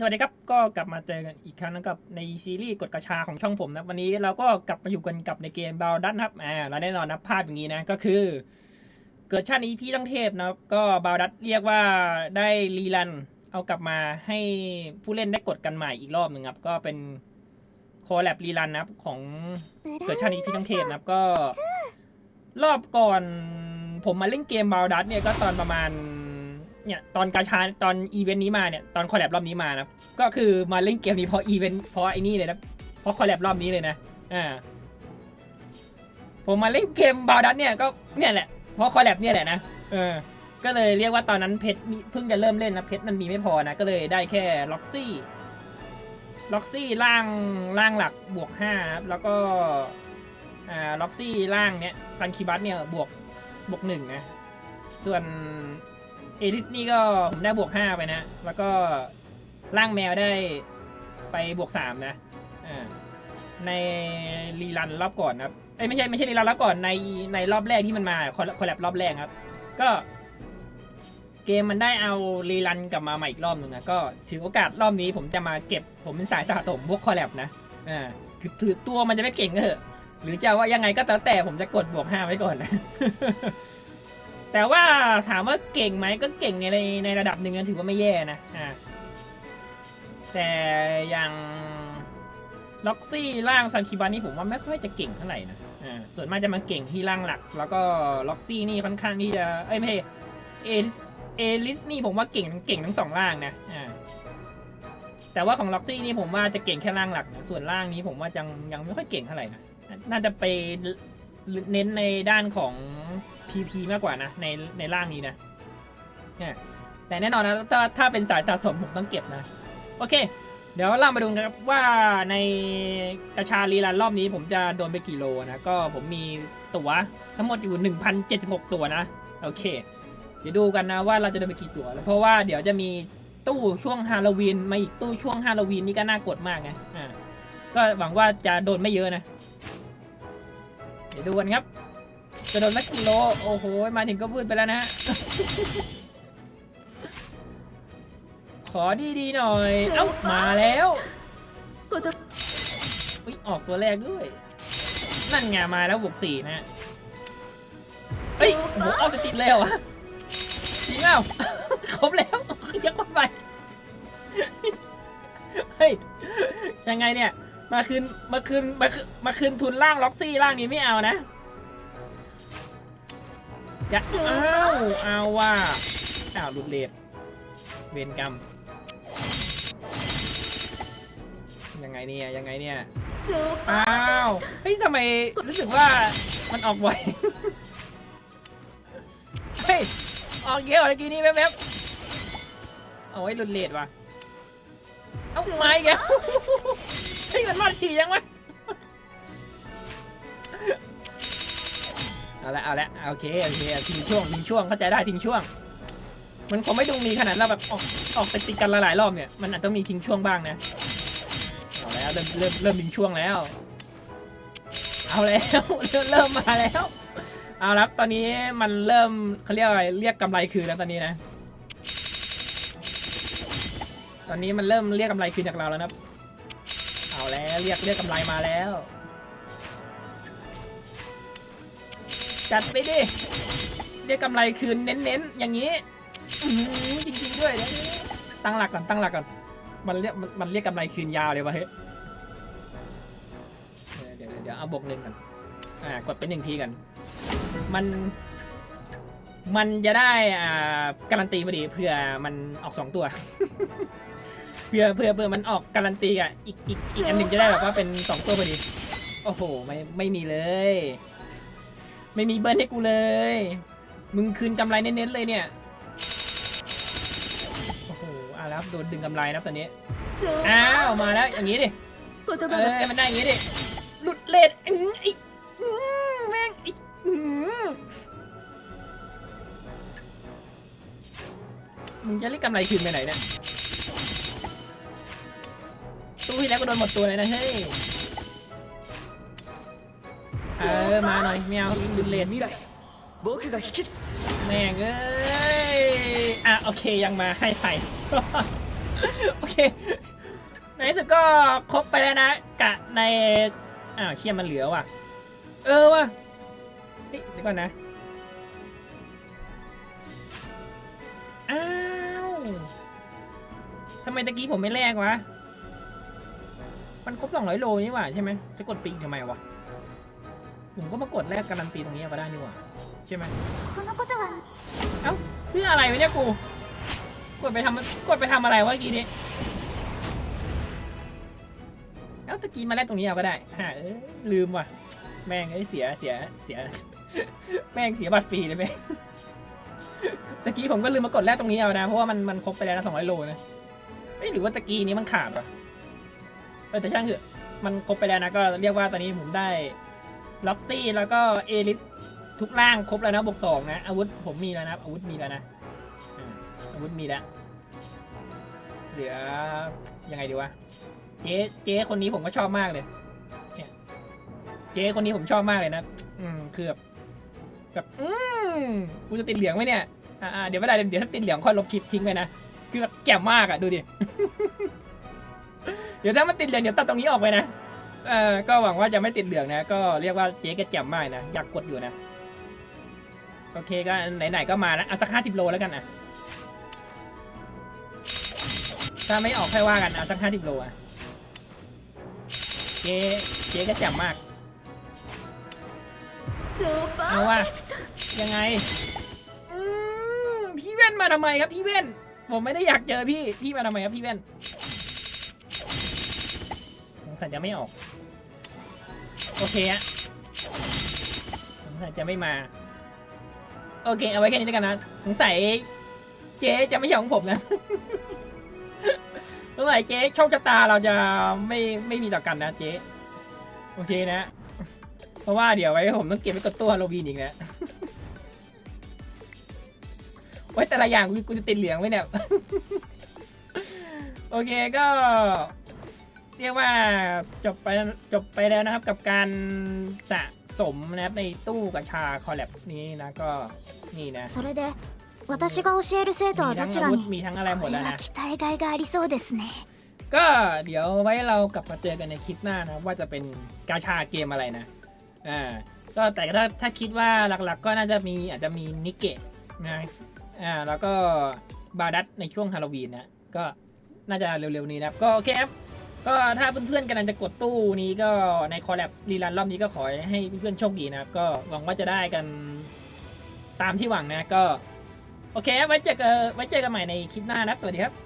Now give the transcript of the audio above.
สวัสดีครับก็กลับมาเจอกันอีกครั้งนะครับในซีรีส์กดกระชาของช่องผมนะวันนี้เราก็กลับมาอยู่กันกับในเกมบาลดันครับอ่าและแน่นอนนะภาพอย่างนี้นะก็คือ เกิดชาตินี้พี่ตั้งเทพนะก็บาลดันเรียกว่าได้รีรันเอากลับมาให้ผู้เล่นได้กดกันใหม่อีกรอบหนึ่งครับก็เป็นคอแลบรีรันนะครับของเกิดชาตินี้พี่ตั้งเทพนะครับก็ รอบก่อนผมมาเล่นเกมบาลดัสเนี่ยก็ตอนประมาณ เนี่ยตอนกาชาตอนอีเวนต์นี้มาเนี่ยตอนคอลแลบรอบนี้มานะก็คือมาเล่นเกมนี้เพราะอีเวนต์เพราะไอ้นี่เลยนะเพราะคอลแลบรอบนี้เลยนะอ่าผมมาเล่นเกมบาลดัสเนี่ยก็เนี่ยแหละเพราะคอลแลบเนี่ยแหละนะเออก็เลยเรียกว่าตอนนั้นเพชรมีเพิ่งจะเริ่มเล่นนะเพชรมันมีไม่พอนะก็เลยได้แค่ล็อกซี่ล็อกซี่ล่างล่างหลักบวกห้าครับแล้วก็อ่าล็อกซี่ล่างเนี้ยซันคิบัสเนี่ยบวกบวกหนึ่งนะส่วน เอลิสนี่ก็ผมได้บวกห้าไปนะ แล้วก็ล่างแมวได้ไปบวกสามนะอ่าในรีรันรอบก่อนครับเอ้ยไม่ใช่ไม่ใช่รีรันรอบก่อนในในรอบแรกที่มันมาคอคอลแลบรอบแรกครับ ก็เกมมันได้เอารีรันกลับมาใหม่อีกรอบหนึ่งนะก็ถือโอกาสรอบนี้ผมจะมาเก็บผมเป็นสายสะสมพวกคอลแลบนะอ่าคือถือตัวมันจะไม่เก่งก็เถอะ หรือจะว่ายังไงก็แล้วแต่ผมจะกดบวกห้าไว้ก่อนนะ แต่ว่าถามว่าเก่งไหมก็เก่งในในในระดับหนึ่งนะถือว่าไม่แย่นะอ่าแต่อย่างล็อกซี่ร่างซันคิบานี่ผมว่าไม่ค่อยจะเก่งเท่าไหร่นะอ่าส่วนมากจะมาเก่งที่ร่างหลัก แล้วก็ล็อกซี่นี่ค่อนข้างที่จะเอ้ยไม่เอเอลิสนี่ผมว่าเก่งเก่งทั้งสองร่างนะอ่าแต่ว่าของล็อกซี่นี่ผมว่าจะเก่งแค่ร่างหลักนะส่วนร่างนี้ผมว่ายังยังไม่ค่อยเก่งเท่าไหร่นะน่าจะไปเน้นในด้านของ PP มากกว่านะในในร่างนี้นะแต่แน่นอนนะถ้าถ้าเป็นสายสะสมผมต้องเก็บนะ โอเค เดี๋ยวเรามาดูกันครับว่าในกระชาลีลันรอบนี้ผมจะโดนไปกี่โลนะ ก็ผมมีตั๋วทั้งหมดอยู่ 1,076 ตัวนะ โอเค เดี๋ยวดูกันนะว่าเราจะโดนไปกี่ตัวแล้วเพราะว่าเดี๋ยวจะมีตู้ช่วงฮาโลวีนมาอีกตู้ช่วงฮาโลวีนนี่ก็น่ากดมากไงอ่าก็หวังว่าจะโดนไม่เยอะนะ เดี๋ยวดูกันครับ จะโดนสักกิโล โอ้โห มาถึงก็วืดไปแล้วนะฮะ ขอดีๆหน่อย เอ้า มาแล้วตัวจะอุ๊ยออกตัวแรกด้วย นั่นไงมาแล้วบวกสี่นะฮะเฮ้ยโอ้โหเอาไปติดเลยเหรอะจริงเปล่าครบแล้วยังไป เฮ้ย ยังไงเนี่ย มาคืน มาคืน มาคืนมาคืนทุนล่างล็อกซี่ล่างนี้ไม่เอานะ อย่าอ้าวเอาว่าอ้าวหลุดเลดเวรกรรม ยังไงเนี่ยยังไงเนี่ยสูอ้าวเฮ้ยทำไมรู้สึกว่ามันออกไวเฮ้ยออกเยอะกว่าเมื่อกี้นี้แป๊บๆเอาไว้หลุดเลดว่ะเอาไม้แกแล้วเฮ้ยมันรอดทียังวะ เอาละเอาละโอเคโอเคทิ้งช่วงทิ้งช่วงเข้าใจได้ทิ้งช่วง มันคงไม่ต้องมีขนาดเราแบบออกออกไปติดกันหลายรอบเนี่ยมันอาจต้องมีทิ้งช่วงบ้างนะเอาแล้วเริ่มเริ่มเริ่มทิ้งช่วงแล้ว เอาแล้วเริ่มมาแล้วเอาลับตอนนี้มันเริ่มเขาเรียกอะไรเรียกกำไรคืนแล้วตอนนี้นะ ตอนนี้มันเริ่มเรียกกำไรคืนจากเราแล้วนะเอาแล้วเรียกเรียกกำไรมาแล้ว จัดไปดิเรียกกำไรคืนเน้นๆอย่างนี้จริงๆด้วยตั้งหลักก่อนตั้งหลักก่อนมันเรียกมันเรียกกำไรคืนยาวเลยวะเฮ้ยเดี๋ยวเดี๋ยวเอาบวกหนึ่งกันอ่ากดไปหนึ่งทีกัน มันมันจะได้อ่าการันตีพอดีเผื่อมันออกสองตัวเผื่อเผื่อเผื่อมันออกการันตีอะอีกอีกอีกอันหนึ่งจะได้แบบว่าเป็นสองตัวพอดีโอ้โหไม่ไม่มีเลย ไม่มีเบิร์นให้กูเลย มึงคืนกำไรเน้นๆเลยเนี่ย โอ้โหอะแล้วครับโดนดึงกำไรนะครับตอนนี้สูอ้าว มาแล้วอย่างนี้ดิตัวจะเออมันได้อย่างนี้ดิ หลุดเลดอื้อไอ้อื้อแม่งไอ้อื้อมึงจะเรียกกำไรคืนไปไหนเนี่ยตู้ที่แล้วก็โดนหมดตัวเลยนะเฮ้ย เออมาหน่อยแมวดึงเลนนี่เลยแม่งเอ้ยอะโอเคยังมาให้ไปโอเคในสุดก็ครบไปแล้วนะกะในอ้าวเชี่ยมันเหลือว่ะ เออว่ะเฮ้ยเดี๋ยวก่อนนะอ้าวทำไมตะกี้ผมไม่แลกวะ มันครบ200โลนี่หว่าใช่ไหมจะกดปีกทำไมวะ ผมก็มากดแลกการันตีตรงนี้ก็ได้นี่หว่าใช่ไหมเอ้าเพื่ออะไรวะเนี่ยกูกดไปทำกดไปทำอะไรวะกี้นี้เอ้าตะกี้มาแลกตรงนี้เอาก็ได้ฮะลืมว่ะ แม่งไอ้เสียเสียเสีย แม่งเสียบัตรฟรีเลยแม่งตะกี้ผมก็ลืมมากดแลกตรงนี้เอานะ เพราะว่ามันมันครบไปแล้วสองร้อยโลนะไม่หรือว่าตะกี้นี้มันขาดอะแต่ช่างเถอะมันครบไปแล้วนะก็เรียกว่าตอนนี้ผมได้ ล็อกซี่แล้วก็เอลิสทุกร่างครบแล้วนะบวกสองนะ อาวุธผมมีแล้วนะอาวุธมีแล้วนะอาวุธมีแล้วเหลือยังไงดีวะเจ๊เจ๊คนนี้ผมก็ชอบมากเลยเนี่ยเจ๊คนนี้ผมชอบมากเลยนะ อืมคือแบบแบบอืมกูจะติดเหลืองไหมเนี่ยอ่าเดี๋ยวไม่ได้เดี๋ยวถ้าติดเหลืองค่อยลบคลิปทิ้งไปนะคือแบบแก่มากอะดูดิเดี๋ยวถ้ามันติดเหลืองเดี๋ยวตัดตรงนี้ออกไปนะ เออก็หวังว่าจะไม่ติดเหลืองนะ ก็เรียกว่าเจ๊แกแจ่มมากนะ อยากกดอยู่นะ โอเคก็ไหนๆก็มาแล้วเอาสักห้าสิบโลแล้วกันนะถ้าไม่ออกค่อยว่ากันเอาสักห้าสิบโลอะเจ๊เจ๊ก็แจ่มมากスーパเอาーว่ายังไง อืมพี่เว่นมาทำไมครับพี่เว่น ผมไม่ได้อยากเจอพี่ พี่มาทำไมครับพี่เว่น สัยจะไม่ออก โอเคอะสงสัยจะไม่มา โอเค เอาไว้แค่นี้แล้วกันนะสงสัยเจ๊จะไม่ใช่ของผมนะสงสัยเจ๊โชคชะตาเราจะไม่ไม่มีต่อกันนะเจ๊โอเคนะ เพราะว่าเดี๋ยวไว้ผมต้องเก็บไว้กับตัวโลวีนอีกนะไว้แต่ละอย่างกูกูจะติดเหลืองไว้เนี่ย โอเคก็ เรียกว่าจบไปจบไปแล้วนะครับ กับการสะสมนะครับในตู้กระชาคอลแลบนี้นะก็นี่นะ それで私が教える生徒は มี ど ทั้ง ち อา ら วุธ に มีทั้งอะไรหม こ ด れ แล้ว は นะ 期待外がありそうですね ก็เดี๋ยวไว้เรากลับมาเจอกันในคลิปหน้านะว่าจะเป็นกาชาเกมอะไรนะ อ่า ก็แต่ถ้าถ้าคิดว่าหลักๆ ก็น่าจะมีอาจจะมีนิเกะนะ อ่า แล้วก็บาดัสในช่วงฮาโลวีนนะ ก็น่าจะเร็วๆนี้นะครับ ก็โอเคครับ ก็ถ้าเพื่อนๆกำลังจะกดตู้นี้ก็ในคอลแลบรีลันรอบนี้ก็ขอให้เพื่อนๆโชคดีนะครับก็หวังว่าจะได้กันตามที่หวังนะก็ โอเคครับไว้เจอกันไว้เจอกันใหม่ในคลิปหน้านะครับสวัสดีครับ